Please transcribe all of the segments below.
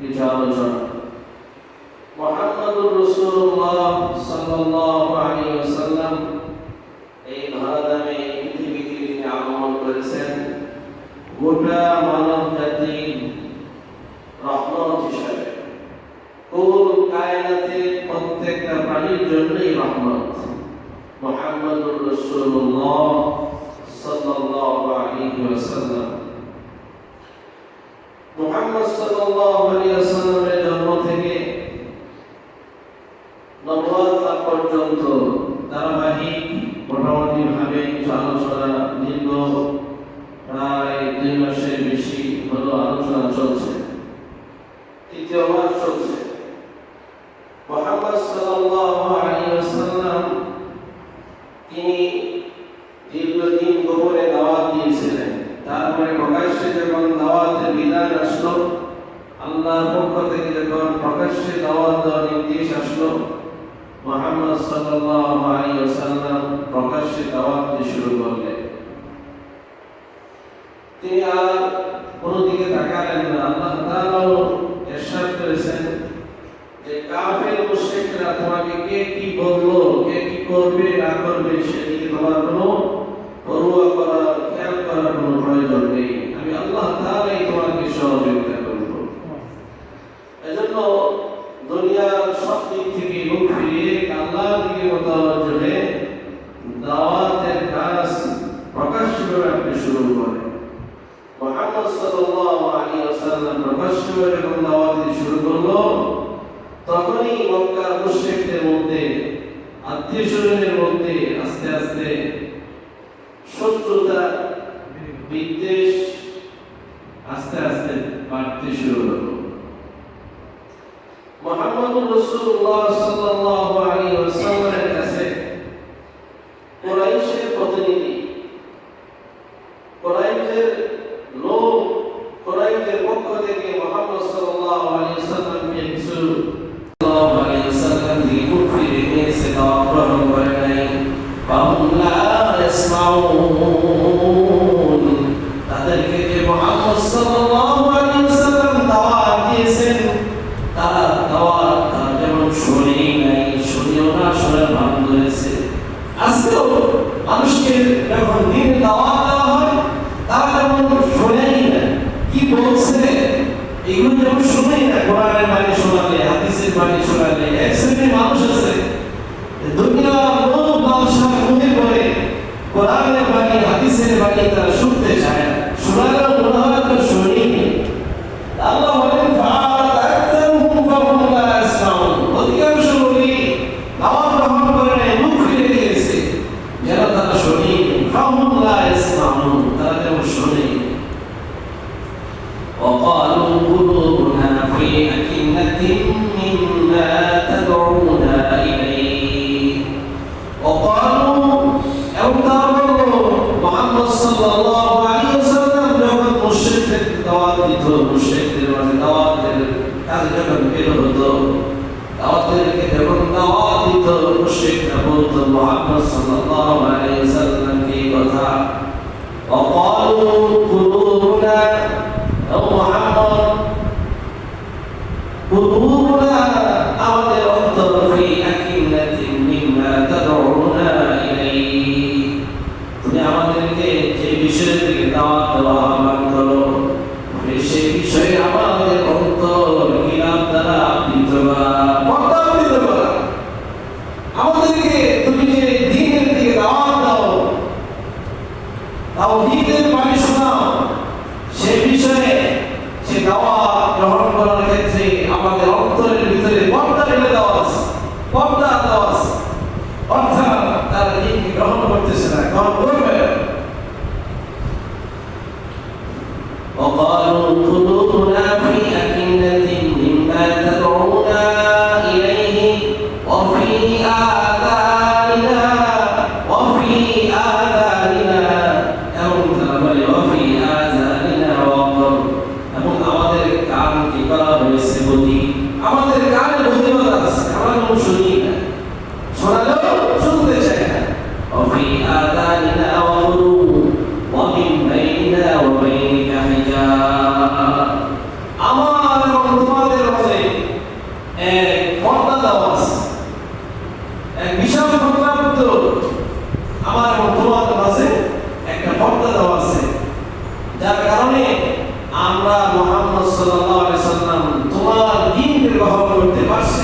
কিছু আলোচনা মোহাম্মদুর রাসূলুল্লাহ সাল্লাল্লাহু আলাইহি এই ধরাধামে পৃথিবীতে তিনি আগমন করেছেন। গোটা মানব কোন কায়নাতে প্রত্যেকটা প্রাণীর জন্যই রহমত। মোহাম্মদুর রাসূলুল্লাহ সাল্লাল্লাহু আলাইহি ওয়াসাল্লাম। মুহাম্মদ সাল্লাল্লাহু আলাইহি ওয়াসাল্লামের জন্ম থেকে নবুয়ত পর্যন্ত ধারাবাহিক মোটামুটি ভাবে আলোচনা দীর্ঘ প্রায় দুই মাসের বেশি হলো আলোচনা চলছে। তৃতীয় মাস চলছে। তিনি তারপরে প্রকাশ্যে আসলো আসলো, মোহাম্মদ সাল্লাল্লাহু আলাইহি ওয়াসাল্লাম প্রকাশ্যে দাওয়াত শুরু করলেন। তিনি আর কোনো দিকে তাকালেন না। আল্লাহ তাআলাও ইরশাদ করেছেন যে কাফের মুশরিকরা তোমাকে কে কি বলল, কে কি করবে, না করবে সেদিকে তোমার কোনো করার, খেয়াল করার কোনো প্রয়োজন নেই, আমি আল্লাহ তাআলাই তোমাকে সহযোগিতা করব। এজন্য দুনিয়ার সব দিক থেকে মুক্তি যার কারণে আমরা মোহাম্মদ সাল্লাল্লাহু আলাইহি সাল্লাম তোমার দিনকে গ্রহণ করতে পারছি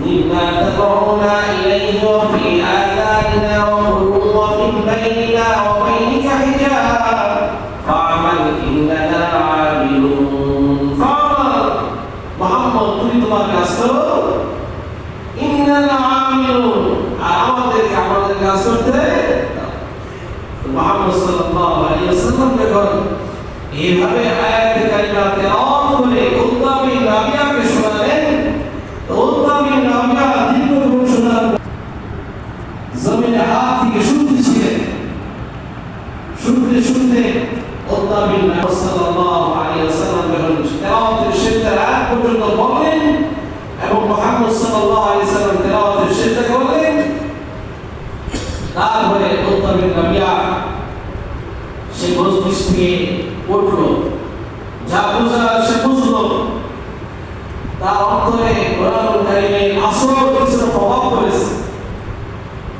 مما تدعونا إليه وفي آذاننا এইভাবে আয়াতে কারিমা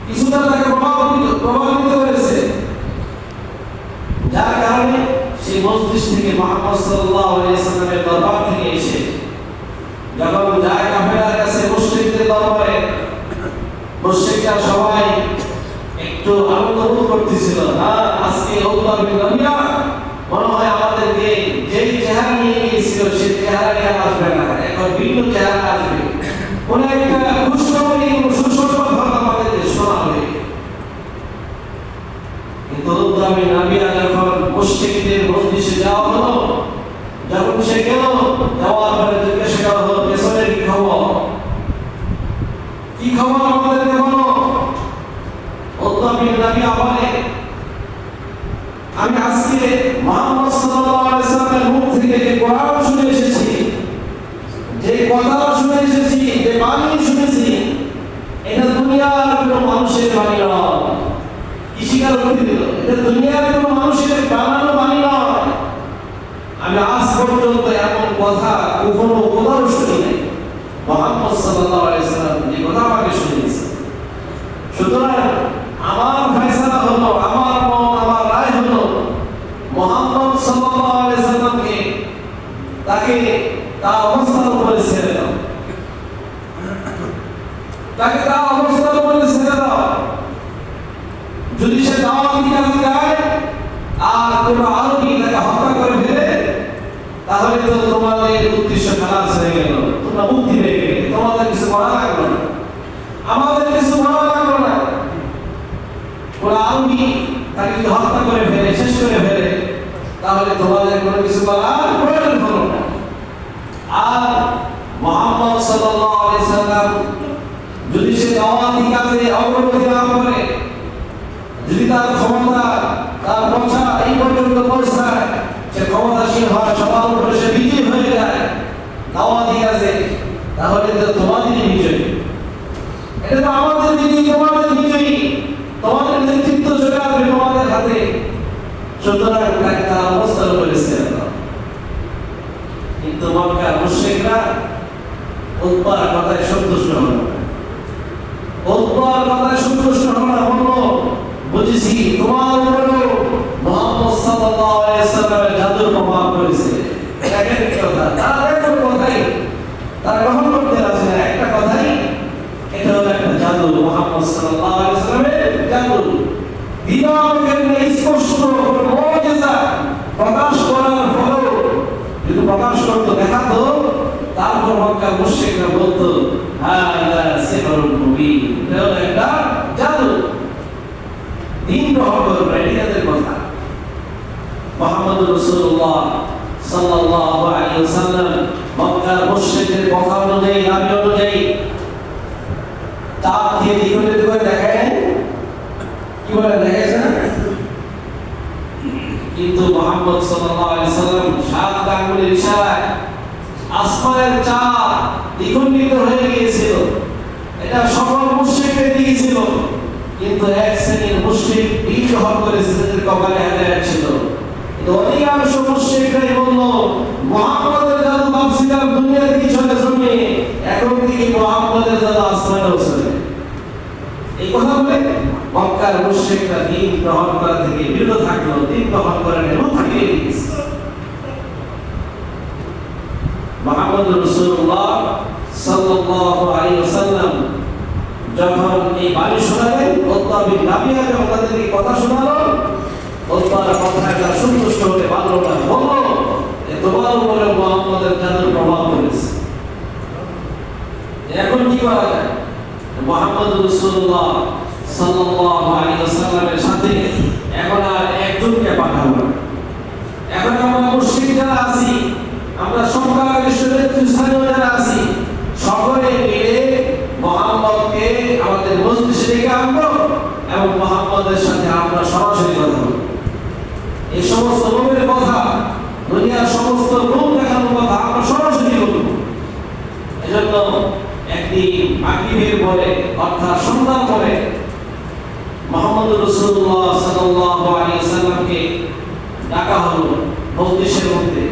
কিছুটা তাকে প্রভাবিত প্রভাবিত করেছে। যার কারণে সেই মজলিস থেকে মোহাম্মদ সাল্লাল্লাহু আলাইহি দরবার থেকে এসে যখন যায় কাফেলার কাছে মুশরিকদের দরবারে, মুশরিকরা সবাই একটু আনন্দ করতেছিল, না, আজকে উত্তর বিন মনে হয় আমাদেরকে যেই চেহারা নিয়ে গিয়েছিল সেই চেহারা নিয়ে আসবে না। এখন ভিন্ন চেহারা আসবে। কোন একটা খুশখবরি, সুসংবাদ হয়তো আমাদেরকে শোনা হবে উদ্দামী নাবিয়া যখন মুশরিকদের মসজিদে যাওয়া হলো যখন সে গেল যাওয়ার পরে জিজ্ঞাসা করা হলো পেছনের কি খবর কি খবর আমাদেরকে বলো উদ্দামী নাবিয়া বলে আমি আজকে মোহাম্মদ সাল্লাল্লাহু আলাইহি সাল্লামের মুখ থেকে যে কোরআন শুনে এসেছি যে কথা শুনে এসেছি যে বাণী শুনেছি এটা দুনিয়ার কোনো মানুষের বাণী নয় কি স্বীকার করে দিল এটা দুনিয়ার কোনো মানুষের বানানো বাণী নয়। আমি আজ পর্যন্ত এমন কথা কখনো কোথাও শুনি নাই মোহাম্মদ সাল্লাল্লাহু আলাইহি সাল্লাম যে কথা আমাকে শুনিয়েছে সুতরাং আমার ফয়সালা হলো আমার মত আমার রায় হলো মোহাম্মদ সাল্লাল্লাহু আলাইহি সাল্লামকে তাকে তার অবস্থার উপরে ছেড়ে দাও তাকে তার অবস্থার উপরে ছেড়ে দাও যদি সে দাওয়াত দিতে যায় আর কোনো আরবি তাকে হত্যা করে ফেলে তাহলে তো তোমাদের উদ্দেশ্য খালাস হয়ে গেল তোমরা মুক্তি পেয়ে গেলে তোমাদের কিছু করা লাগল না আমাদের কিছু করা লাগল না কোন আরবি তাকে যদি হত্যা করে ফেলে শেষ করে ফেলে তাহলে তোমাদের কোনো কিছু করার প্রয়োজন হলো আর মোহাম্মদ সাল্লাম যদি সে কাজে অগ্রগতি না করে, যদি তার ক্ষমতা, তার এই পর্যন্ত পৌঁছায়, সে হয় সবার উপরে সে বিজয়ী হয়ে যায় কাজে, তাহলে তো তোমাদেরই বিজয়ী। এটা তো আমাদের বিজয়ী, তোমাদের বিজয়ী। তোমাদের নেতৃত্ব তোমাদের হাতে। সুতরাং তাকে তার অবস্থার উপরে ছেড়ে দাও কিন্তু মক্কার মুশরিকরা উৎপার কথায় সন্তুষ্ট হলো উৎপার কথায় সন্তুষ্ট না বুঝেছি, তোমার সাল্লাল্লাহু আলাইহি সাল্লামের প্রভাব তারা করতে একটা কথাই, এটা হলো একটা জাদু প্রকাশ ফলেও, যদি প্রকাশ করতো দেখাতো মক্কা মুশরিকরা বলতো, হাদা সিহরুল মুবিন। এটা জাদু। দিন গ্রহণ করবে কথা। মোহাম্মদ রাসূলুল্লাহ সাল্লাল্লাহু আলাইহি ওয়াসাল্লাম মক্কার মুশরিকদের কথা অনুযায়ী দাবি অনুযায়ী তাপ দিয়ে দ্বিগুণিত করে দেখায় কি বলে, দেখাইছে কিন্তু মোহাম্মদ সাল্লাল্লাহু আলাইহি ওয়াসাল্লাম সাত আঙ্গুলের ইশারায় আসমানের চাঁদ দ্বিগুণিত হয়ে গিয়েছিল। এটা সকল মুশরিকদের দিকে ছিল কিন্তু এক শ্রেণির মুশরিক বীর গ্রহণ করেছে তাদের কপালে হাতে ছিল অধিকাংশ মুশরিকরাই বলল, মুহাম্মদের জাদু ভাবছিলাম দুনিয়া থেকে চলে এখন থেকে মুহাম্মদের জাদু আসমানেও চলে এই কথা বলে মক্কার মুশরিকরা দিন গ্রহণ করা থেকে বিরত থাকল। দিন গ্রহণ করার মুখ ফিরিয়ে দিয়েছে। মোহাম্মদ রাসূলুল্লাহ সাল্লাল্লাহু আলাইহি ওয়াসাল্লাম যখন এই বাণী শোনালেন উতবা বিন রাবিয়া যখন কথা শোনালো কথাটা সন্তুষ্ট হতে পারল না বলল তোমার উপরে মুহাম্মদের প্রভাব পড়েছে। এখন কি করা যায়? মোহাম্মদ রাসূলুল্লাহ সাল্লাল্লাহু আলাইহি ওয়াসাল্লামের সাথে এখন আর একজনকে পাঠাবো না এখন আমরা মুশরিক যারা আছি আমরা সংখ্যাগরিষ্ঠ নেতৃস্থানীয় যারা আছি সকলে মিলে মোহাম্মদকে আমাদের মজলিসে ডেকে আনব এবং মোহাম্মদের সাথে আমরা সরাসরি কথা বলব এই সমস্ত লোকের কথা দুনিয়ার সমস্ত লোক দেখানোর কথা আমরা সরাসরি বলব এজন্য একদিন মাগরিবের পরে অর্থাৎ সন্ধ্যার পরে মোহাম্মদ রসুল্লাহ সাল্লাল্লাহু আলাইহি সাল্লামকে ডাকা হলো মজলিসের মধ্যে।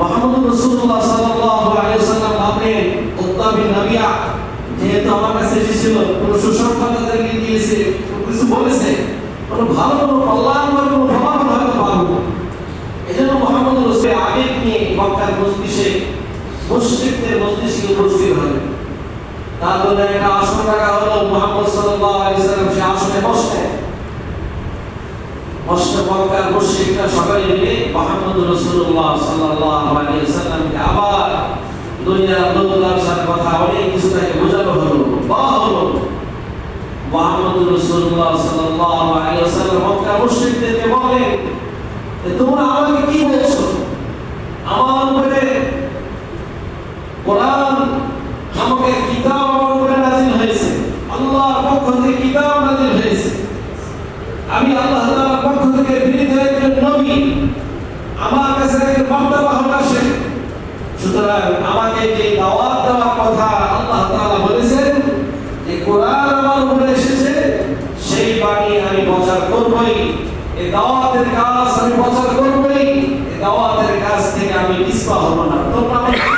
মোহাম্মদ রসুল্লাহ সাল্লাল্লাহু আলাইহি সাল্লাম ভাবলেন উত্তা বিন যেহেতু আমার কাছে এসেছিল, কোন সুসংবাদ তাদেরকে দিয়েছে কিছু বলেছে, কোন ভালো, কোনো কল্যাণকর কোনো ফলাফল হয়তো পাবো। এজন্য মোহাম্মদ রসুল আবেগ নিয়ে মক্কার মজলিসে মুশরিকদের মজলিসে উপস্থিত হলেন তার একটা আসন রাখা হলো সাল্লাল্লাহু আলাইহি সাল্লাম সে আসনে মুশরিকরা রাসূলুল্লাহ সাল্লাল্লাহু আলাইহি সাল্লামকে আবার দুনিয়ার সাথে কথা কিছু তাকে বোঝানো হলো। হলো রাসূলুল্লাহ সাল্লাল্লাহু আলাইহি সাল্লাম মক্কার মুশরিকদেরকে তোমরা আমাকে কি বলছো? আমার উপরে কোরআন আমাকে কিতাব আমার উপরে হয়েছে। আল্লাহর পক্ষ থেকে কিতাব নাজিল হয়েছে। আমি আল্লাহ তাআলার পক্ষ থেকে প্রেরিত একজন নবী। আমার কাছে একজন বার্তা আসে। সুতরাং আমাকে যে দাওয়াত দেওয়ার কথা আল্লাহ তাআলা বলেছেন যে কোরআন আমার উপরে এসেছে, সেই বাণী আমি প্রচার করবই। এই দাওয়াতের কাজ আমি প্রচার করবই। এই দাওয়াতের কাজ থেকে আমি পিছপা হব না। তোমরা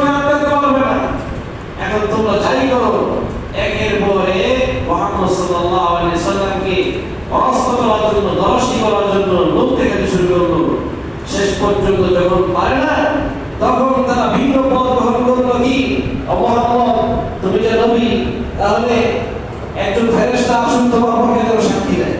ঠেকাতে পারবে না। এখন তোমরা যাই করো, একের সাল্লাল্লাহু আলাইহি পরাস্ত করার জন্য করার জন্য লোক দেখাতে শুরু করল শেষ পর্যন্ত যখন পারে না, তখন তারা ভিন্ন পথ গ্রহণ করল কি? ও মোহাম্মদ তুমি যে নবী, তাহলে একজন ফেরেশতা আসুন, তোমার পক্ষে যেন সাক্ষী দেয়